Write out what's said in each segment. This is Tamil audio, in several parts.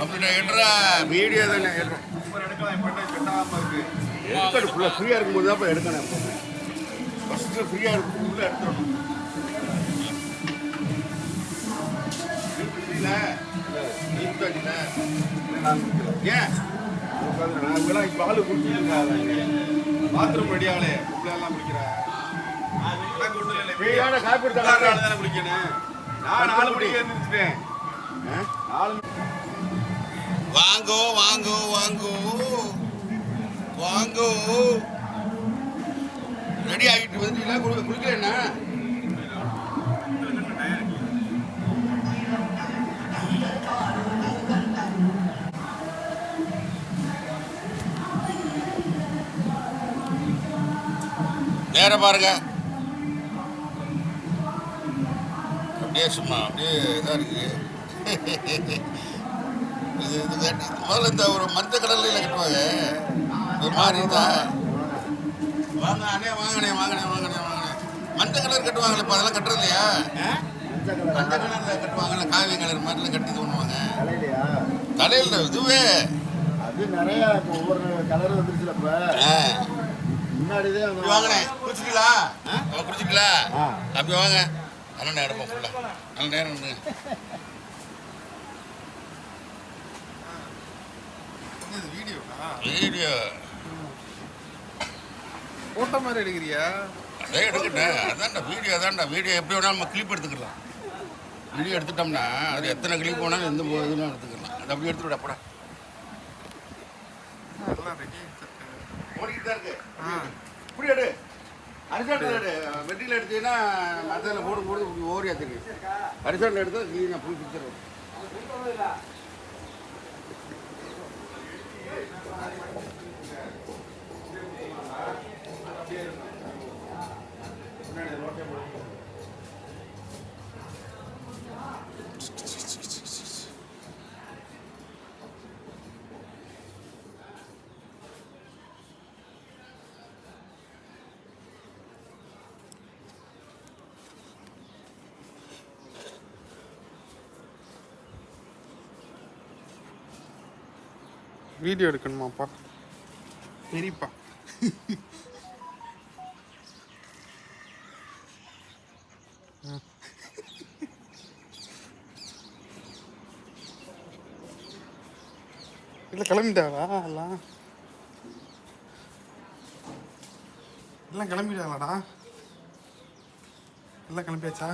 அப்படி எடுறா வீடியோ தானே எடுக்கணும் ஃபுல்லாக ஃப்ரீயாக இருக்கும்போது தான் எடுக்கணும். ஃபஸ்ட்டு ஃப்ரீயாக இருக்கும் உள்ள எடுத்துடணும். ஏன்? பால் பாத்ரூம் ரெடியாகலே எல்லாம் குடிக்கிறேன் ஃப்ரீயான காப்பி எடுத்தாங்க தானே குளிக்கணும் நான் நாலு மணிக்கு எழுந்திரிச்சிட்டேன். வாங்கோ வாங்கோ வாங்கோ. வாங்கோ. ரெடி ஆகிட்டு வந்துட்டீங்களா குளி நேரம் பாருங்க. அப்படியே சும்மா அப்படியே இதாக இருக்குது இது இது கட்டி முதல்ல இந்த ஒரு மஞ்சள் கடலில் கட்டுவாங்க ஒரு மாதிரி தான் வாங்க அண்ணே வாங்கண்ணே வாங்கண்ணே வாங்கண்ணே வாங்கண்ணே. மஞ்சள் கலர் கட்டுவாங்களே இப்போ அதெல்லாம் கட்டுறது இல்லையா மஞ்சள் கலரில் கட்டுவாங்கல்ல காவி கலர் மாதிரிலாம் கட்டி இது பண்ணுவாங்க. தலையில் இதுவே. அது நிறைய இப்போ ஒவ்வொரு கலர் வந்துருச்சுல இப்ப. முன்னாடிதான் வாங்கண்ணே. குடிச்சிட்டீங்களா? குடிச்சிட்டீங்களா. அப்படி வாங்க. நல்ல நேரம் ஃபுல்லாக நல்ல நேரம் வீடியோ. போட்டோ மாதிரி எடுக்கிறியா? அதே எடுக்கட்டேன். அதான்டா வீடியோ அதான்டா. வீடியோ எப்படி வேணாலும் நம்ம கிளிப் எடுத்துக்கலாம். வீடியோ எடுத்துட்டோம்னா அது எத்தனை கிளிப் வேணாலும் எந்த இதுவும் எடுத்துக்கலாம். அது அப்படி எடுத்துவிட அப்படா ஓடிக்கிட்டு தான் இருக்கு. இப்படி எடு. அரிசாட்டில் எடு. வெட்டியில் எடுத்தீங்கன்னா மற்றதில் போடும் போது தெரியும் அரிசாட்டில் எடுத்தால் க்ளீனாக ஃபுல் பிக்சர் வரும். ఉన్నాడు வீடியோ எடுக்கணுமாப்பா? சரிப்பா இல்லை கிளம்பிட்டாரா எல்லாம் எல்லாம் கிளம்பிட்டாங்களாடா எல்லாம் கிளம்பியாச்சா?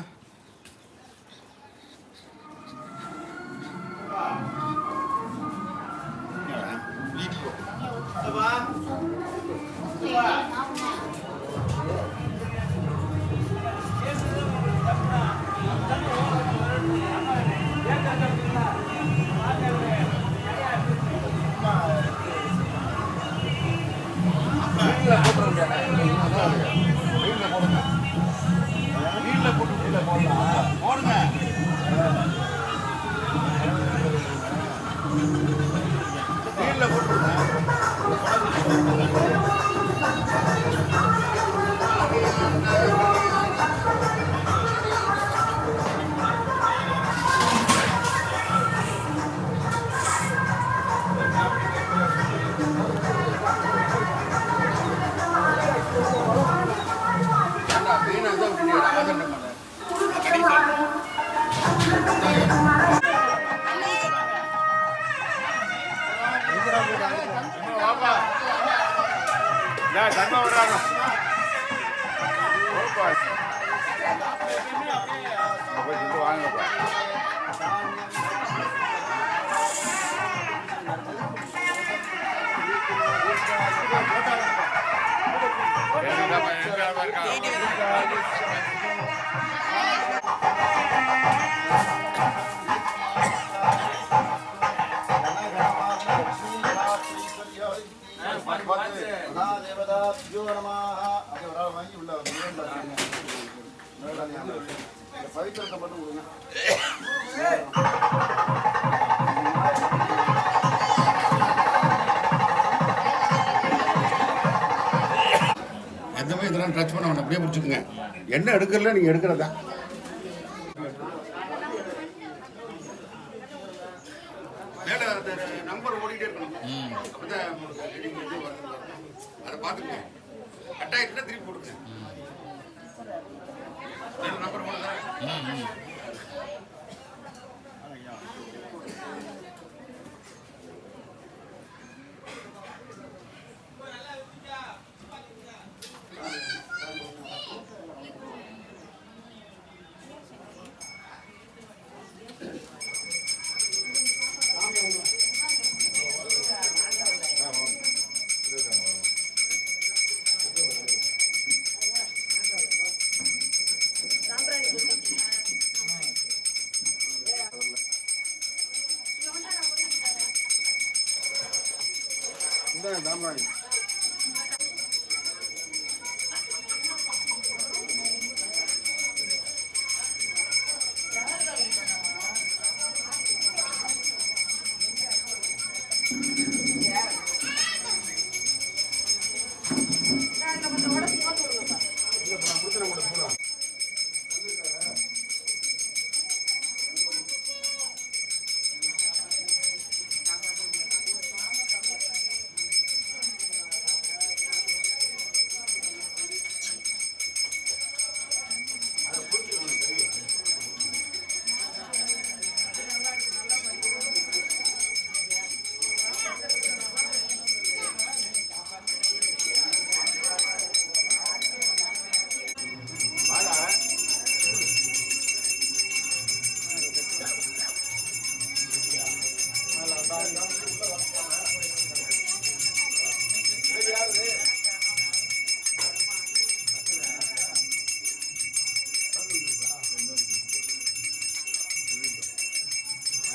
பவித்திரத்தை மட்டும் கொடுங்க எதுவுமே இதெல்லாம் டச் பண்ண வேண்டாம் அப்படியே பிடிச்சிக்கோங்க. என்ன எடுக்கல நீங்கள் எடுக்கிறதா? running.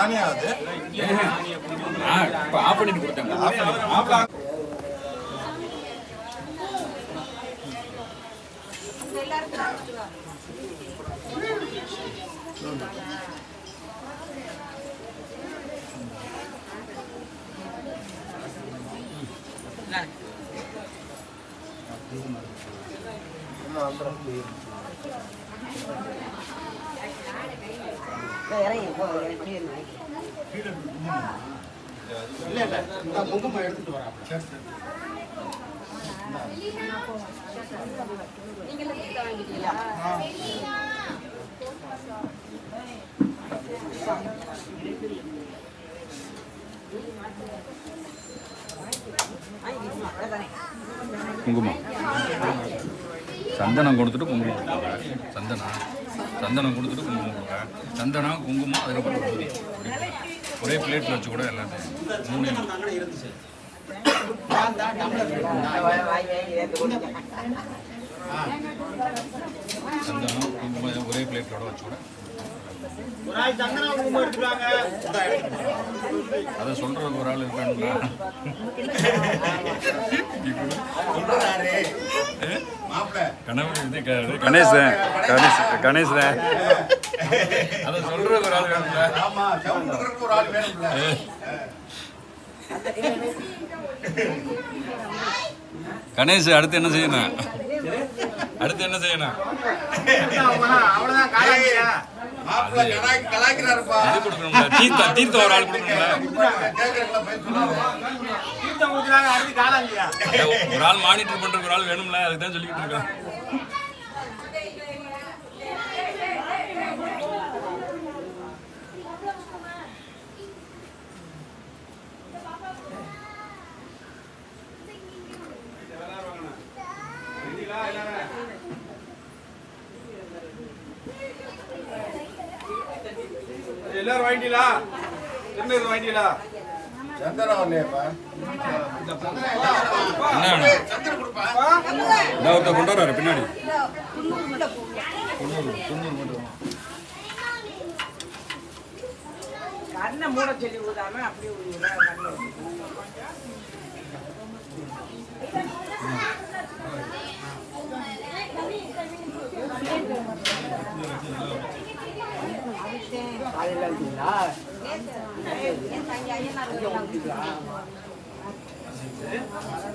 ஆனி ஆகுது. இப்போ ஆஃப் பண்ணிட்டு கொடுத்தாங்க. குங்குமம். சந்தனம் கொடுத்துட்டு குங்குமம். சந்தனம் சந்தனம் கொடுத்துட்டு குங்குமம் கொடுக்குறேன் சந்தனம் குங்குமம் அதுக்கப்புறம் பூரி. ஒரே பிளேட்டில் வச்சு கூட எல்லாத்தையும் மூணு சந்தனம் குங்குமம் ஒரே பிளேட்டோட வச்சு கூட ஒரு ஆள் அதை சொல்றதுக்கு ஒரு ஆள் இருக்காங்களா? சொல்றாரு. மாப்பிள்ள கணவர் இது க- கணேஷ் தான். கணேஷ். கணேஷ் தான். அதை சொல்றதுக்கு ஒரு ஆள் வேணும்ல. ஆமா சவுண்ட் கொடுக்கறதுக்கு ஒரு ஆள் வேணும்ல. கணேஷ் அடுத்து என்ன செய்யணும்? அடுத்து என்ன செய்யணும்? அவ்வளவுதான் தீர்த்தம் தீர்த்தம் ஒரு ஆள் கொடுக்கணும்ல. ஒரு ஆள் மானிட்டர் பண்றதுக்கு ஒரு ஆள் வேணும்ல. அதுக்கு தான் சொல்லிக்கிட்டு இருக்கேன் வாங்கிட்டீங்களா? என்ன இது வாங்கிட்டீங்களா? என்ன கொண்டு வர்றாரு பின்னாடி. கண்ணை மூட சொல்லி ஊதாம அப்படியே ஊதுறா கண்ணை காலையில் இருந்தீங்களா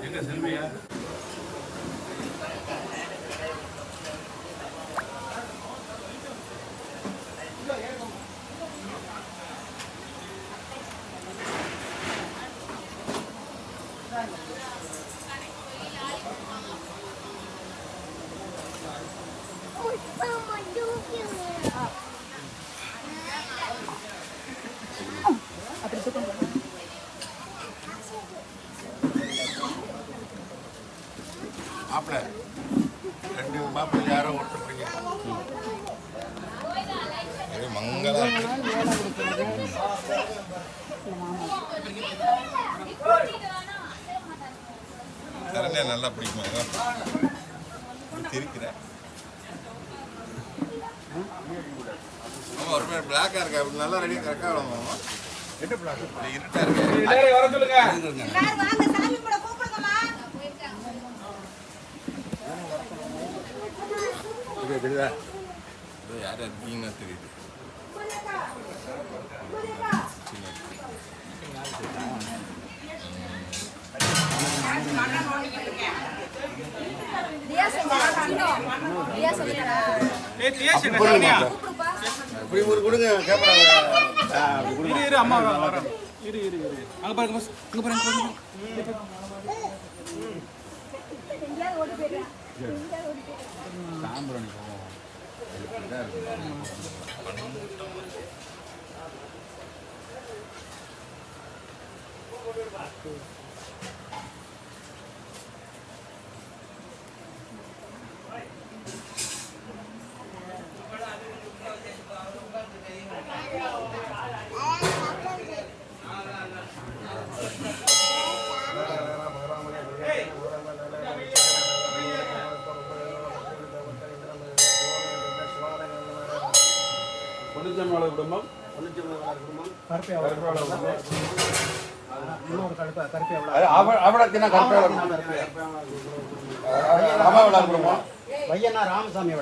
எங்க செல்வியா மாப்பிள்ள ரெண்டு மாப்பிள்ளை யாரோ ஒருத்தர் பிடிக்கும் ஒரே மங்களா இருக்கு சரண்யா நல்லா பிடிக்குமா? இருக்கிறேன் ஆமா ஒரு பேர் பிளாக்கா இருக்கா? அப்படி நல்லா ரெடி கரெக்டா ஆகணும் எட்டு பிளாக் இருட்டா இருக்கு. வர சொல்லுங்க. வாங்க சாமி கூட கூப்பிடுங்கம்மா. தெரியுதா இதோ ஒரு கொடுங்க கேமரா எங்கேயாவது ஓடி போயிடுறேன் தாம்பரம் போவோம் பையனா ராமசாமி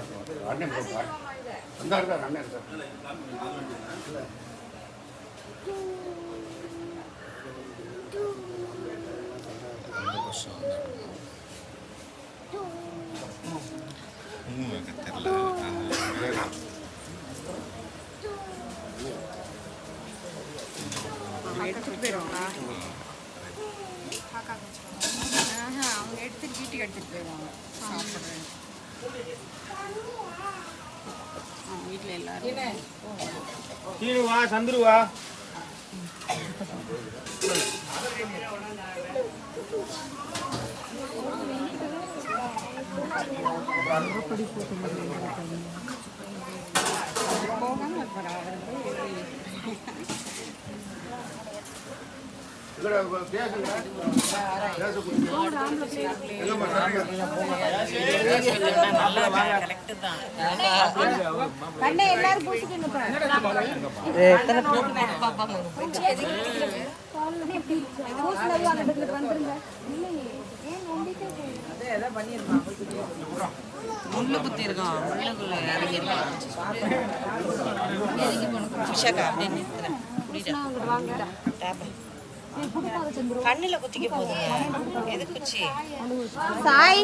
விடா இன்னும் எனக்கு தெரியல எடுத்துட்டு போயிடுவாங்களா அவங்க எடுத்து வீட்டுக்கு எடுத்துட்டு போயிடுவாங்க. சாப்பிட்றேன் வீட்டில் எல்லாரும் சீனுவா சந்துருவா போகாமல் இருப்பார் அவர் போய் கண்ணை எல்லாரும் பூசிக்கணும் பூசினது அந்த இடத்துல வந்துருங்க இல்லையே ஏன் நோண்டிட்டே போகுது எதை பண்ணியிருப்பான் முள்ளு குத்தி இருக்கான் முள்ளுக்குள்ள இறங்கி இருக்கான் விஷக்கா அப்படின்னு நிறுத்துறேன் குட்டீஸ்லாம் கண்ணில் குத்திக்க போதுங்க எது குச்சி? சாய்.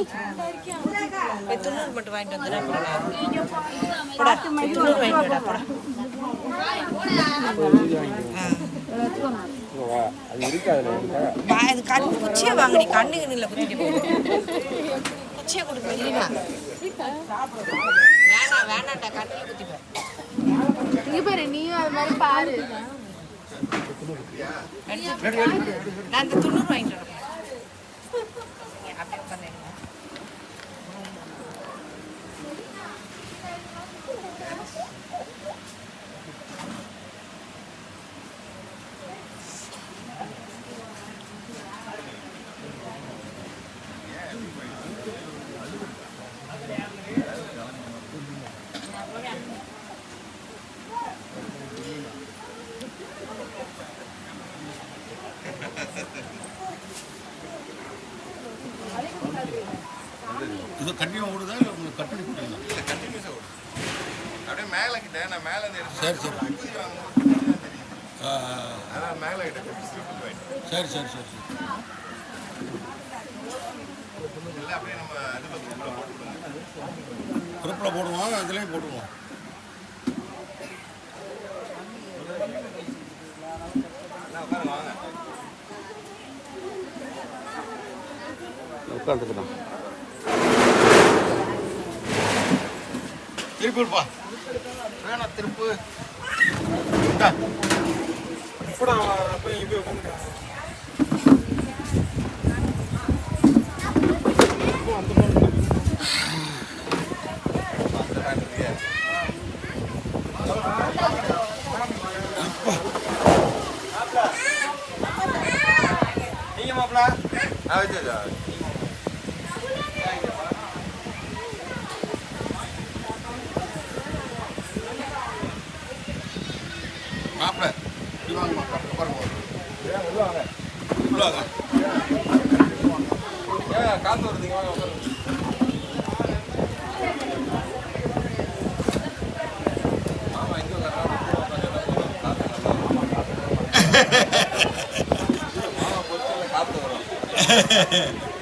துண்ணூறு மட்டும் வாங்கிட்டு வந்துடுறேன் கண்ணு குச்சியை வாங்க நீ கண்ணு கண்ணில் குத்திட்டு போ. குச்சியை கொடுக்க இல்லைனா வேணாம் வேணாம்டா கண்ணில் குத்திப்பேன் இங்க பாரு நீயும் அது மாதிரி பாரு. நான் இந்த துண்ணூறு வாங்கிட்டு வரேன் இது கண்டினியூ ஓடுதா இல்லை உங்களுக்கு கட் பண்ணி கொடுத்தீங்களா இல்லை கண்டினியூஸாக ஓடும் அப்படியே மேலே கிட்ட நான் மேலே இருந்து சரி சரி. அதான் மேலே கிட்ட சரி சரி சரி சரி. இல்லை அப்படியே நம்ம அதில் குரூப்பில் போட்டுவிடுங்க குரூப்பில் போடுவோம் இதுலேயும் போட்டுருவோம் நான் உட்காந்து வாங்க. உட்காந்துக்கலாம் திருப்பி. வேணா திருப்பு இப்படா ஆ வச்சு மாப்பிள்ளை இப்படி வாங்க மாப்பிள்ளை பாருங்க உள்ள வாங்க ஏன் காற்று வருதுங்க வாங்க உட்காருங்க ஆமாம் இங்கே மாமா பொறுத்த காற்று வரும்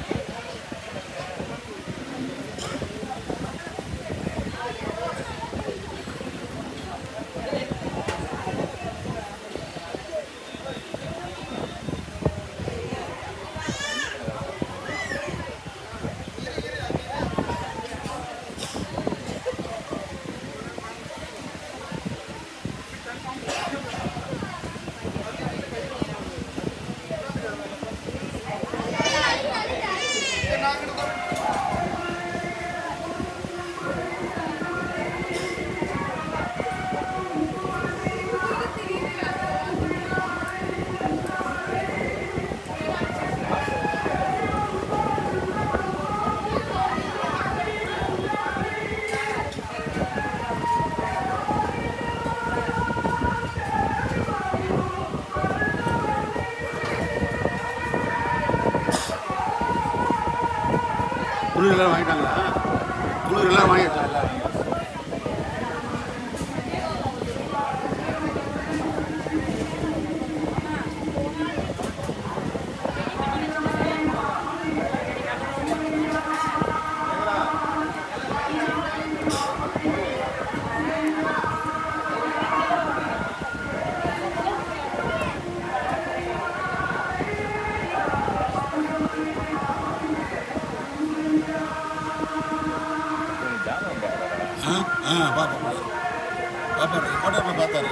பார்ப்பாரு ஃபோட்டோவில் பார்த்தாரு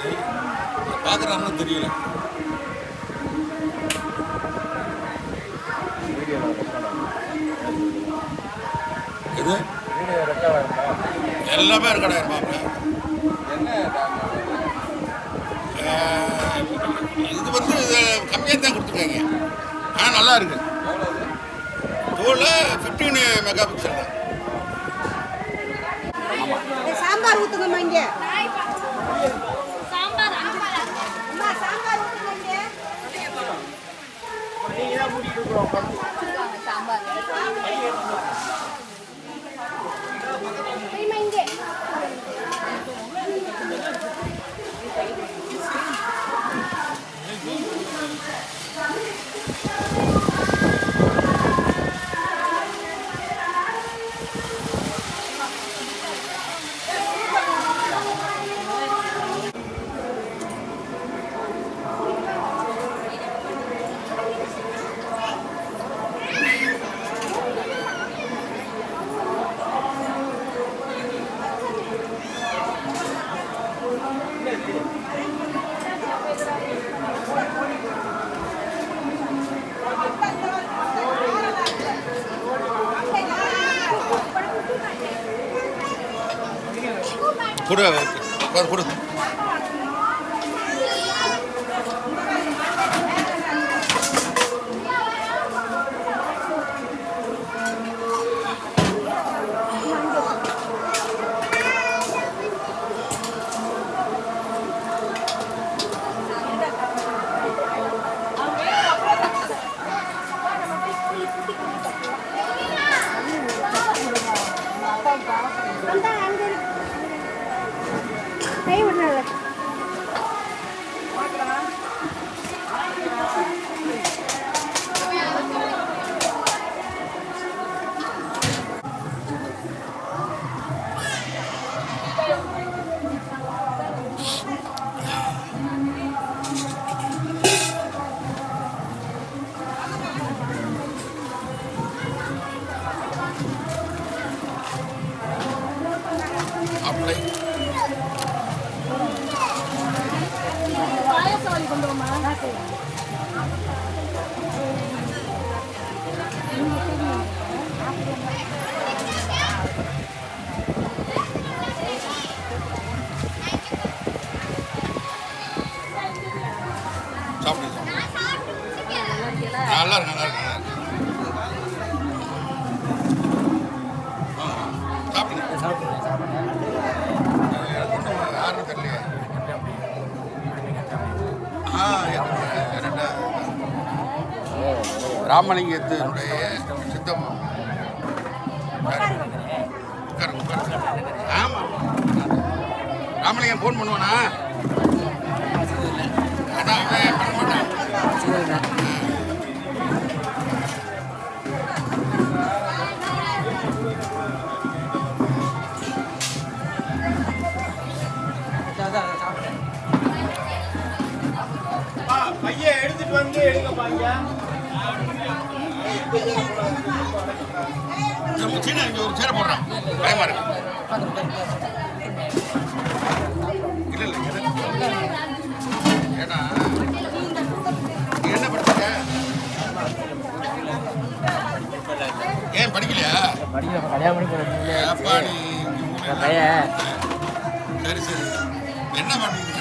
பார்க்குறாருன்னு தெரியல. இது எல்லாமே இருக்கடா மாப்பிள்ள இது வந்து கம்மியாக தான் கொடுத்துருக்காங்க. ஆனால் நல்லா இருக்கு. தோல் ஃபிஃப்டீன் மெகா பிக்சல் தான். சாம்பார் ஊத்துங்கம்மா இங்கே. Gracias. கொடு கொடு, கொடு கை ராமலிங்கத்தினுடைய சித்தம். ஆமாம் ராமலிங்கம் ஃபோன் பண்ணுவானா? பண்ண பையன் எடுத்துட்டு வந்து எடுங்கப்பா ஐயா. சீனா இங்க ஒரு சேர போடுறான். பயமா இருக்கு இல்ல இல்ல ஏன்னா என்ன படிச்சீங்க ஏன் படிக்கலையா? ஏப்பா நீ சரி சரி. என்ன பண்ணிட்டு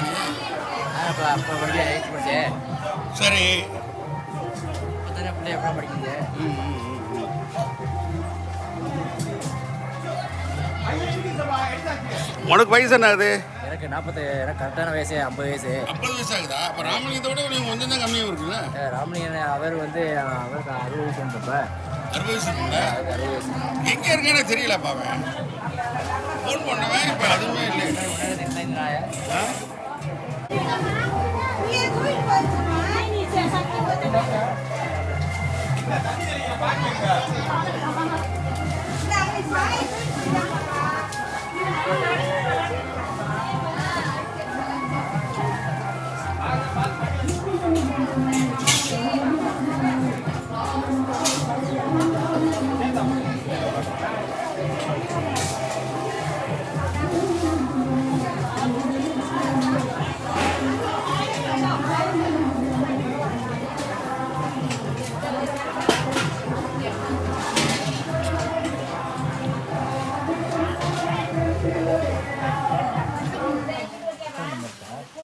சரி. வந்து எவ்வளோ படிக்கீங்க உனக்கு வயசு என்ன அது எனக்கு நாற்பத்தி எனக்கு கரெக்டான வயசு ஐம்பது வயசு. ஐம்பது வயசு ஆகுதா? அப்போ ராமலிங்கத்தோட உனக்கு கொஞ்சம் தான் கம்மியாக இருக்குல்ல? ராமலிங்கன் அவர் வந்து அவருக்கு அறுபது வயசு அறுபது வயசு எங்கே இருக்கேன்னு தெரியல பாவன் ஃபோன் பண்ணுவேன் இப்போ அதுவுமே இல்லை என்ன Thank you.